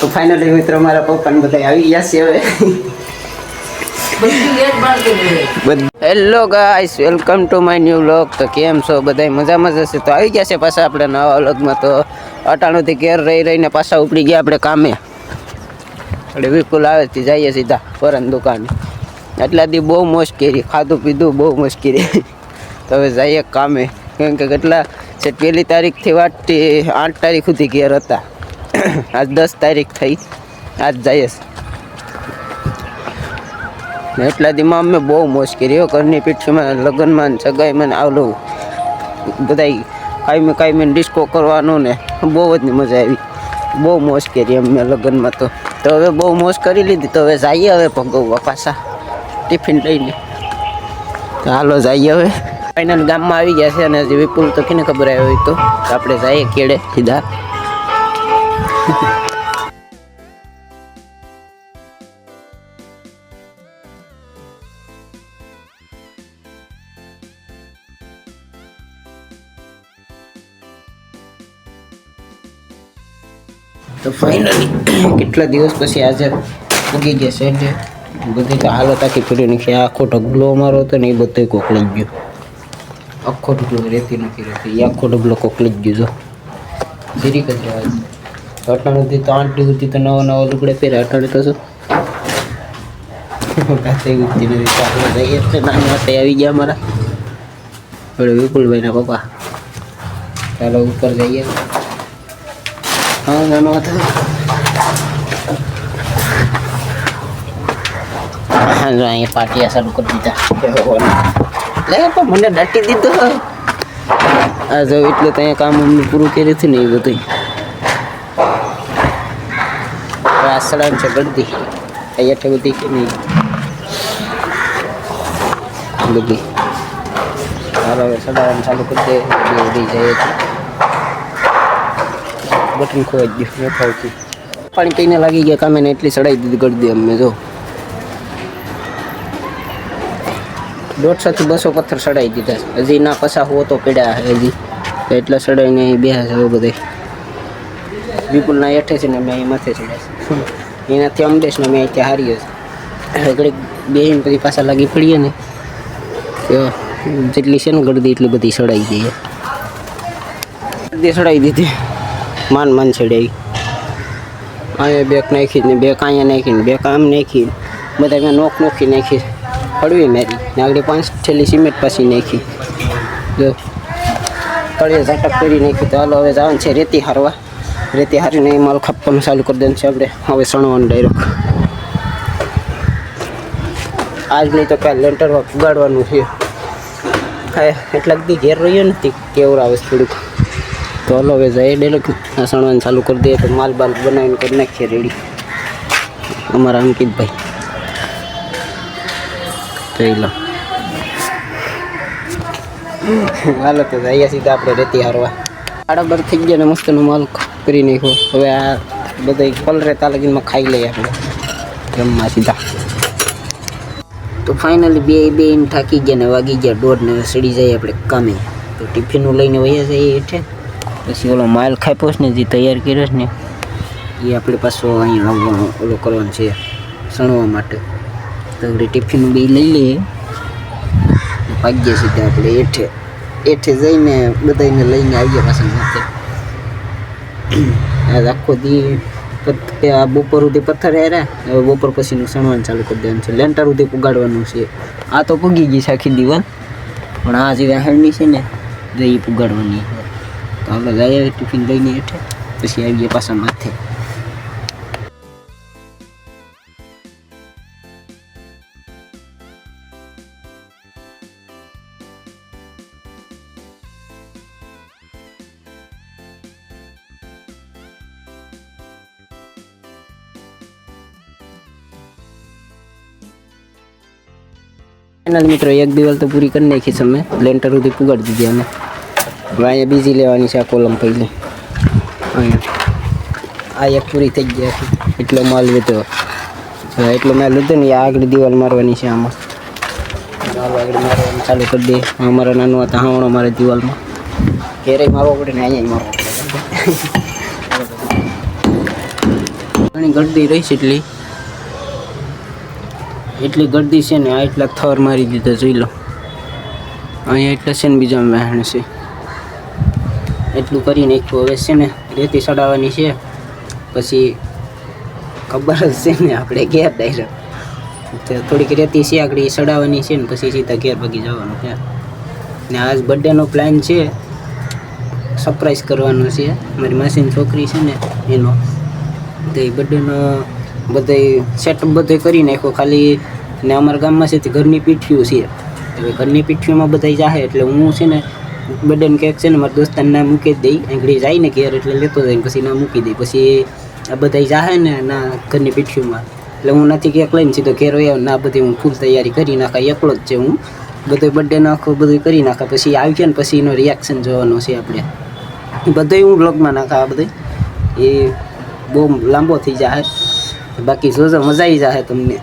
તો ફાઇનલી મિત્રો મારા પપ્પા ને બધા આવી ગયા છે હવે. Hello guys welcome to my new vlog તો કેમ છો? બધા મજામાં મજા હશે? તો આવી ગયા છે પાછા આપણે નવા વ્લોગમાં તો અટાણુંથી ઘેર રહી રહીને પાછા ઉપડી ગયા આપણે કામે. એટલે વિપુલ આવે તે જઈએ સીધા ફરન દુકાને. એટલા દી બહુ મુશ્કેલી. ખાધું પીધું બહુ મુશ્કેલી. તો હવે જઈએ કામે. કેમ કે કેટલા છે પહેલી તારીખથી વાટતી આઠ તારીખ સુધી ઘેર હતા. આજ દસ તારીખ થઈ. આજ જઈએ એટલા દીમાં અમે બહુ મોજ કરી ઘરની પીઠીમાં, લગ્નમાં સગાઈમાં આવલું બધા. કાયમી કાયમી ડિસ્કો કરવાનું ને બહુ જ મજા આવી. બહુ મોજ કરી અમે લગ્નમાં તો. તો હવે બહુ મોજ કરી લીધી. તો હવે જઈએ હવે ભગવવા પાછા. ટિફિન લઈને. હાલો જઈએ હવે. ફાઇનલ ગામમાં આવી ગયા છે અને હજી વિપુલ તો કેને ખબર આવી હોય તો આપણે જઈએ કેળે સીધા. તો ફાઇનલી કેટલા દિવસ પછી આજે ઉગી ગયા એટલે બધી તો હાલત આખી ફરી નાખી. આખો ઢગલો અમારો હતો ને એ બધો કોકળી ગયો. આખો ઢગલો રહેતી નથી રહેતી એ આખો ઢગલો કોકળી જ ગયો, જો. જીરીક જ સુધી તો આંટી સુધી તો નવો નવો લુગડે પહેરે અટાણે તો શું? આવી ગયા મારા હવે વિપુલભાઈના પપ્પા. ચાલો ઉપર જઈએ. હા, નાનો હતો. જો અહીંયા પાટિયા ચાલુ કરી દીધા. પણ મને દાટી દીધો. આ જો, એટલે ત્યાં કામ અમને પૂરું કર્યું હતું ને એ બધું આ સડાન છે ગળદી અહીંયા બધી કે નહીં? બધી. હાલો, હવે સડાવાનું ચાલુ કરી દે. બધી બટન ખોવાઈ ગયું ન ફાવતું પાણી પીને લાગી ગયા કામે ને એટલી સડાઈ દીધી કરી દે અમે જો. દોઢસો થી બસો પથ્થર સડાઈ દીધા. હજી ના પસા હોવો તો પીડા હજી. તો એટલા સડાઈને બે હવે બધે. વિપુલના હેઠે છે ને મેં અહીં માથે ચડ્યા છે એનાથી અમદેશ ને મેં અહીંથી હારીએ છે ઘડીક બેહીને પછી પાછા લાગી પડીએ ને તો જેટલી છે ને ગળદી એટલી બધી સડાઈ દઈએ ગળદી સડાઈ દીધી. માન માન ચડાવી અહીંયા બેક નાખી ને બે કાંયા નાખીને બે કામ નાખી બધા મેં નોખ નોખી નાખી પડવી મારી. ને આગળ પાંચ થેલી સિમેન્ટ પાછી નાખી. જો તળિયે ઝાટક કરી નાખી. તો હાલો હવે જવાનું છે રેતી હારવા. રેતી હારીને માલ ખપવાનું ચાલુ કરી દેવાનું છે આપણે. હવે સણવાનું ડાયરેક્ટ આજ નહીં તો કાલે લેન્ટરમાં ફુગાડવાનું છે. હા એટલા બધી ઘેર રહ્યો નથી કેવું આવે થોડુંક. તો હલો હવે જઈએ ડાયરેક્ટ સણવાનું ચાલુ કરી દઈએ તો માલ બાલ બનાવીને કરી નાખીએ રેડી અમારા અંકિતભાઈ. જોઈ લો. હાલો તો જઈએ સીધા આપણે રેતી હારવા. બરાબર થઈ ગયા ને મસ્તનો માલ. કરી નાખ્યો. હવે આ બધા પલરે તાલગીમાં ખાઈ લઈએ આપણે. જમવા સીધા. તો ફાઇનલી બે બે થાકી ગયા ને વાગી ગયા. દોઢ ને સડી જાય આપણે કામે. તો ટિફિનનું લઈને વયા જઈએ એઠે પછી ઓલો માલ ખાઈ ને, જે તૈયાર કર્યો છે ને, એ આપણે પાછો અહીંયા આવવાનો, ઓલો કરવાનો છે, સણવા માટે. તો આપણે ટિફિન બી લઈ લઈએ. ભાગ્ય સીધા આપણે એઠે એઠે જઈને બધાને લઈને આવીએ પાછા માથે. આજ આખો દી આ બપોર સુધી પથ્થર હેરા હવે બપોર પછીનું સણવાનું ચાલુ કરી દેવાનું છે. લેન્ટર સુધી પુગાડવાનું છે. આ તો પૂગી ગઈ છે આખી દીવાલ. પણ આ જે વહેણની છે ને જો એ પુગાડવાની તો આપણે જઈએ ટિફિન લઈને હેઠે પછી આવીએ પાછા માથે. ફાઇનલ મિત્રો, એક દિવાલ તો પૂરી કરી નાખી છે અમે. લેન્ટર સુધી પુગાડી દીધી અમે. હવે અહીંયા બીજી લેવાની છે આ કોલમ પહેલી. અહીંયા. આ એક પૂરી થઈ ગયા છે એટલો માલ લીધો. એટલો મેં લીધો ને આગળ દિવાલ મારવાની છે આમાં. આગળ મારવાનું ચાલુ કરી દઈએ. અમારા નાનું હતા, હાવણો મારે દિવાલમાં. ઘેરે મારવો પડે ને અહીંયા મારવો પડે. ઘણી ગરદી રહી છે એટલી. એટલી ગરદી છે ને, આ એટલા થર મારી દીધા જોઈ લો અહીંયા એટલા છે ને બીજા વહેણ છે. એટલું કરીને એક હવે છે ને, રેતી ચડાવવાની છે. પછી ખબર જ છે ને, આપણે ઘેર ડાયરેક્ટ. થોડીક રેતી છે, આગળ એ ચડાવવાની છે ને, પછી સીધા ઘેર ભાગી જવાનું છે. ને આજ બર્થડેનો પ્લાન છે સરપ્રાઈઝ કરવાનો છે. મારી માસીની છોકરી છે ને, એનો. તો એ બર્થડેનો બધે સેટઅપ બધે કરી નાખ્યો. ખાલી ને અમારા ગામમાં છે તે ઘરની પીઠિયું છે. હવે ઘરની પીઠિયુંમાં બધા જાહે એટલે હું છે ને બર્થડેનો કેક છે ને મારા દોસ્તાને ના મૂકી જ દઈ આંગળી જાય ને ઘેર એટલે લેતો જાય પછી ના મૂકી દઈ પછી આ બધા જાહે ને ના ઘરની પીઠિયુંમાં એટલે હું નથી કેક લઈને સીધો ઘેર આવ્યો ના બધી હું ફૂલ તૈયારી કરી નાખા. એકલો જ છે હું. બધું બર્થડે નાખો બધું કરી નાખા. પછી આવી ગયા ને પછી એનો રિએક્શન જોવાનો છે આપણે. બધું હું બ્લોગમાં નાખા આ બધું એ બહુ લાંબો થઈ જાય બાકી જોજો મજા આવી જશે તમને.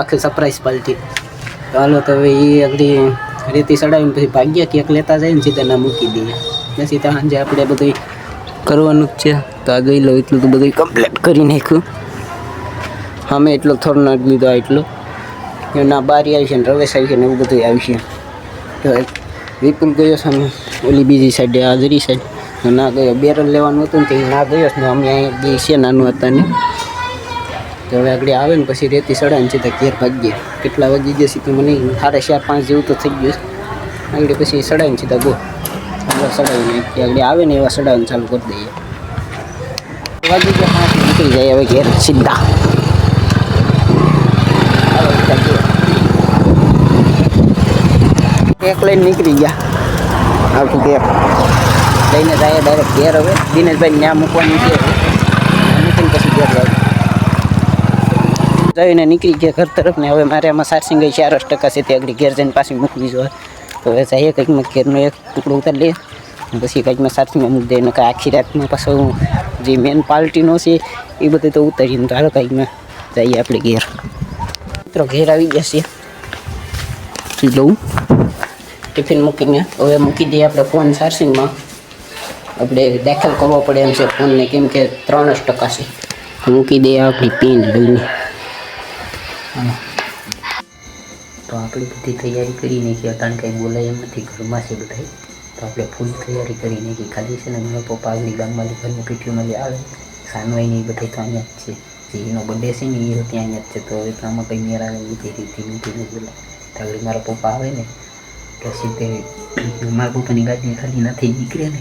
આખી સરપ્રાઈઝ પાર્ટી હાલો તો હવે એ આગળ રેતી ચડાવીને પછી ભાગ્યા કેક લેતા જાય ને સીધા ના મૂકી દઈએ. ને સીધા સાંજે આપણે બધું કરવાનું જ છે. તો આ ગઈ લો, એટલું તો બધું કમ્પ્લીટ કરી નાખ્યું. અમે એટલો થોડો નાખી લીધો એટલો. ના બારી આવી છે ને રવેશ આવી છે ને એવું બધું આવી છે. તો વિપુલ ગયો છે અમે ઓલી બીજી સાઈડે હાજરી સાઈડ ના ગયો, બેરલ લેવાનું હતું ને તે ના ગયો ને અમે અહીંયા બે છે નાનું હતા ને. તો હવે આગળ આવે ને પછી રેતી સડાને સીધા ઘેર ભાગીએ. કેટલા વાગી ગયા તો મને સાડા ચાર પાંચ જેવું તો થઈ ગયું આગળ પછી સડાવીને સીધા ગો આગળ સડાવીને આગળ આવે ને એવા સડાવવાનું ચાલુ કરી દઈએ. વાગી ગયા પાંચ, નીકળી જાય હવે ઘેર સીધા. કેક લઈને નીકળી ગયા. આખું કેક લઈને જાય ડાયરેક્ટ ઘેર હવે. દિનેશભાઈ ત્યાં મૂકવાની છે. મૂકીને પછી ઘેર જાય. જઈને નીકળી ગયા ઘર તરફ ને હવે મારે આમાં સારસિંગ ગઈ ચાર ટકા છે. તે આગળ ઘેર જઈને પાછી મૂકવી જોઈએ તો હવે જઈએ કંઈકમાં ઘેરનો એક ટુકડો ઉતારી લઈએ. પછી કંઈકમાં સારસિંગમાં મૂકી દઈએ. કાંઈ આખી રાતમાં પાછું જે મેન પાર્ટીનો છે એ બધું તો ઉતારીને તો હાલો કંઈકમાં જઈએ આપણે ઘેર. મિત્રો ઘેર આવી ગયા છીએ. લઉં ટિફિન મૂકીને હવે મૂકી દઈએ આપણે ફોન સારસિંગમાં આપણે દાખલ કરવો પડે એમ છે ફોનને. કેમ કે ત્રણ જ ટકા છે. મૂકી દઈએ આપણી પિન લઈને તો આપણી બધી તૈયારી કરી નાખી અટાણે કંઈ બોલાય એમ નથી ઘરમાં છે બધાય. તો આપણે ફૂલ તૈયારી કરી નાખી. ખાલી છે ને મારા પપ્પા આગળ ગામમાં ઘરની પીઠીઓમાં જે આવે. સાનવાઈ ને એ બધા તો અહીંયા જ છે. જે એનો બર્થડે છે ને એ ત્યાં અહીંયા જ છે. તો હવે તો આમાં કંઈ મેળ નથી રીતિ નથી ને બોલે તો આગળ મારા પપ્પા આવે ને પછી તે મારા પપ્પાની ગાડી ખાલી નથી નીકળે ને.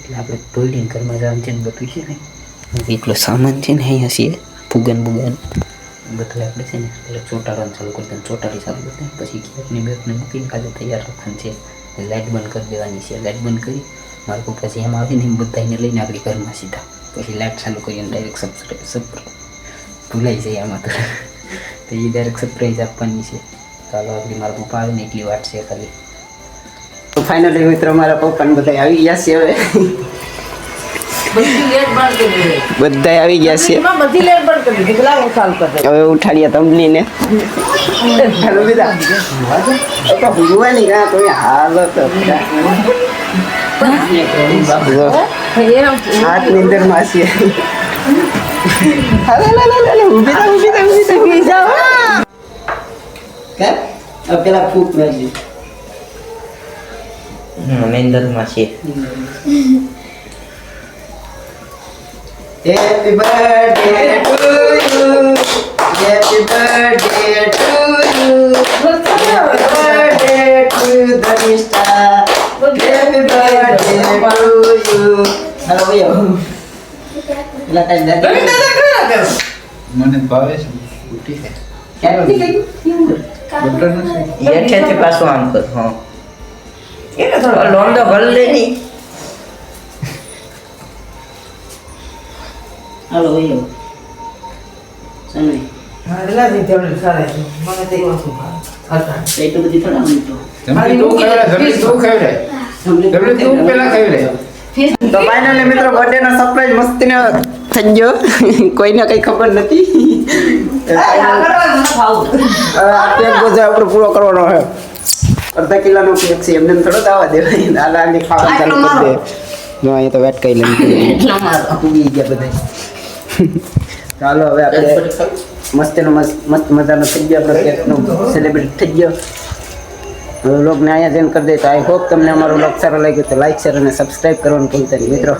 એટલે આપણે તોડીને ઘરમાં જવાનું છે ને બધું છે ને. એટલો સામાન છે ને અહીંયા છીએ. ફુગન બુગન. બધું આપણે છે ને, એટલે ચોંટાડવાનું ચાલુ કરી દઈએ ચોંટાડી ચાલુ કરી દઈએ પછી ગેટની બેટને મૂકીને ખાલી તૈયાર રાખવાનું છે. લાઇટ બંધ કરી દેવાની છે. લાઇટ બંધ કરી મારા પપ્પા જેમ આવે ને એમ બધાને લઈને આગળ ઘરમાં સીધા. પછી લાઇટ ચાલુ કરીને ડાયરેક્ટ સબસ્ક્રાઈબ સબ ભૂલાઈ જાય આમાં તો. તો એ ડાયરેક્ટ સરપ્રાઈઝ આપવાની છે. ચાલો આપણે મારા પપ્પા આવે ને એટલી વાત છે ખાલી. તો ફાઇનલી મિત્રો, મારા પપ્પાને બધા આવી ગયા છે હવે. બધી આવી ગયા છે. એમાં બધી લેટ બંધ કરી દે. હું ચાલુ કરી. દઉં. હવે ઉઠાડીએ તમલીને હાલો બેટા તો ભૂલવાની ના તો જો, હાથ નીંદરમાં હાલો હાલો હાલો હાલો ઊભી થા ઊભી થા ઊભી થા ઊભી જાઓ કે હવે પેલા ફૂક મારી મેન્દરમાં છે Happy birthday to you. Happy birthday to you. Happy birthday to the Dhanishta. Happy birthday to you. Hello, yo. પેલા તારી દાદી. મને ભાવે છે ઉઠી છે ક્યારથી ગઈ? બટર નથી હેઠેથી પાછું આમ કર હા એને થોડો લોંદો ભર લે ની હાલો, yo. સમય. હાડલા થી તેમને ચાલે છે. મને તો એવા શું ભાવે. હતા. એટલું બધી થોડા ઊંચો. જમણી તું ખાવડે જમણી તું ખાવડે જમણી તું પેલા ખાવડે તો ફાઇનલી મિત્રો બર્થડે નો સરપ્રાઈઝ મસ્તીનો થઈ ગયો કોઈને કઈ ખબર નથી આપણે પૂરો કરવાનો છે અડધા કિલોનો કેક છે એમને થોડો દાવા દેવાય દાદા આલી ખાવા ચાલુ કરી દે જો અહીંયા તો વેટ કરી લઈ એટલા મારો. ઉગી ગયા બધા ચાલો હવે આપણે મસ્તીનો મસ્ત મસ્ત મજાનો થઈ ગયો આપણે કેકનો સેલિબ્રેટ થઈ ગયો. હવે વ્લોગને અહીંયા જઈને કરી દઈએ તો આઈ હોપ તમને અમારો વ્લોગ સારો લાગ્યો તો લાઈક શેર અને સબસ્ક્રાઈબ કરવાનું ભૂલતા નહીં. મિત્રો